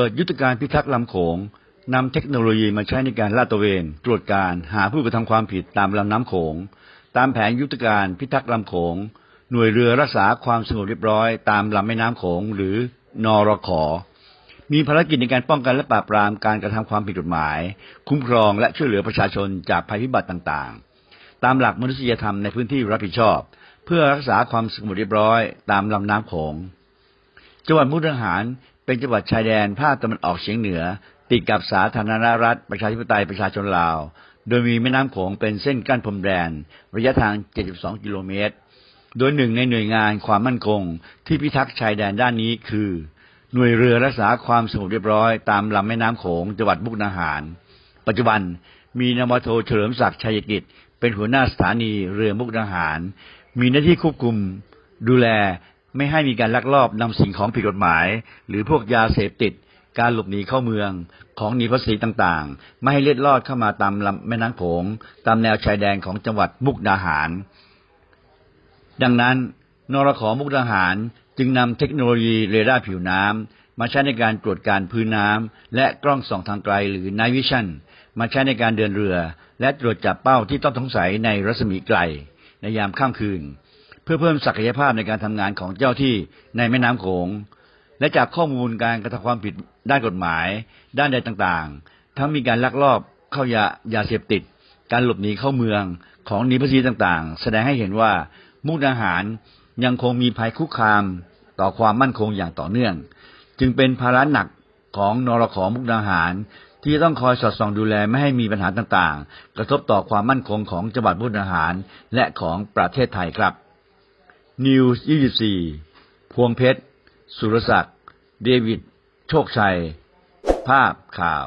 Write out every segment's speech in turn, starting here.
เปิดยุทธการพิทักษ์ลำโขงนำเทคโนโลยีมาใช้ในการลาดตระเวน ตรวจการหาผู้กระทำความผิดตามลำน้ำโขง ตามแผนยุทธการพิทักษ์ลำโขง หน่วยเรือรักษาความสงบเรียบร้อย ตามลำแม่น้ำโขงหรือนอรขอมีภารกิจในการป้องกันและปราบปรามการกระทำความผิดกฎหมาย คุ้มครองและช่วยเหลือประชาชนจากภัยพิบัติต่างๆ ตามหลักมนุษยธรรมในพื้นที่รับผิดชอบ เพื่อรักษาความสงบเรียบร้อย ตามลำน้ำโขงจังหวัดมุกดาหาร เป็นจังหวัดชายแดนภาคตะวันออกเฉียงเหนือ ติดกับสาธารณรัฐประชาธิปไตยประชาชนลาว โดยมีแม่น้ำโขงเป็นเส้นกั้นพรมแดน ระยะทาง 72 กิโลเมตร โดยหนึ่งในหน่วยงานความมั่นคง ที่พิทักษ์ชายแดนด้านนี้คือ หน่วยเรือรักษาความสงบเรียบร้อย ตามลำแม่น้ำโขงจังหวัดมุกดาหาร ปัจจุบันมีนาวาโทเฉลิมศักดิ์ชัยกิจ เป็นหัวหน้าสถานีเรือมุกดาหาร มีหน้าที่ควบคุมดูแล ไม่ให้มีการลักลอบนำสิ่งของผิดกฎหมาย หรือพวกยาเสพติด การหลบหนีเข้าเมือง ของหนีภาษีต่างๆ ไม่ให้เล็ดลอดเข้ามาตามลำแม่น้ำโขงตามแนวชายแดนของจังหวัดมุกดาหาร ดังนั้นนรขอมุกดาหารจึงนำเทคโนโลยีเรดาร์ผิวน้ำมาใช้ในการตรวจการพื้นน้ำและกล้องส่องทางไกลหรือ Night Vision มาใช้ในการเดินเรือ และตรวจจับเป้าที่ต้องสงสัยในรัศมีไกล ในยามค่ำคืนเพื่อเพิ่มศักยภาพในการทำงานของเจ้าที่ในแม่น้ำโขง และจากข้อมูลการกระทำความผิดด้านกฎหมาย ด้านใดต่างๆ ทั้งมีการลักลอบเข้ายายาเสพติด การหลบหนีเข้าเมืองของหนีภาษีต่างๆ แสดงให้เห็นว่ามุกดาหารยังคงมีภัยคุกคามต่อความมั่นคงอย่างต่อเนื่อง จึงเป็นภาระหนักของนรขอมุกดาหาร ที่ต้องคอยสอดส่องดูแลไม่ให้มีปัญหาต่างๆ กระทบต่อความมั่นคงของจังหวัดมุกดาหารและของประเทศไทยครับ นิวส์24 พวงเพชร สุรศักดิ์ เดวิด โชคชัย ภาพข่าว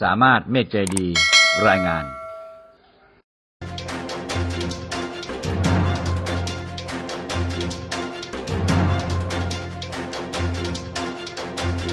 สามารถเมตใจดี รายงาน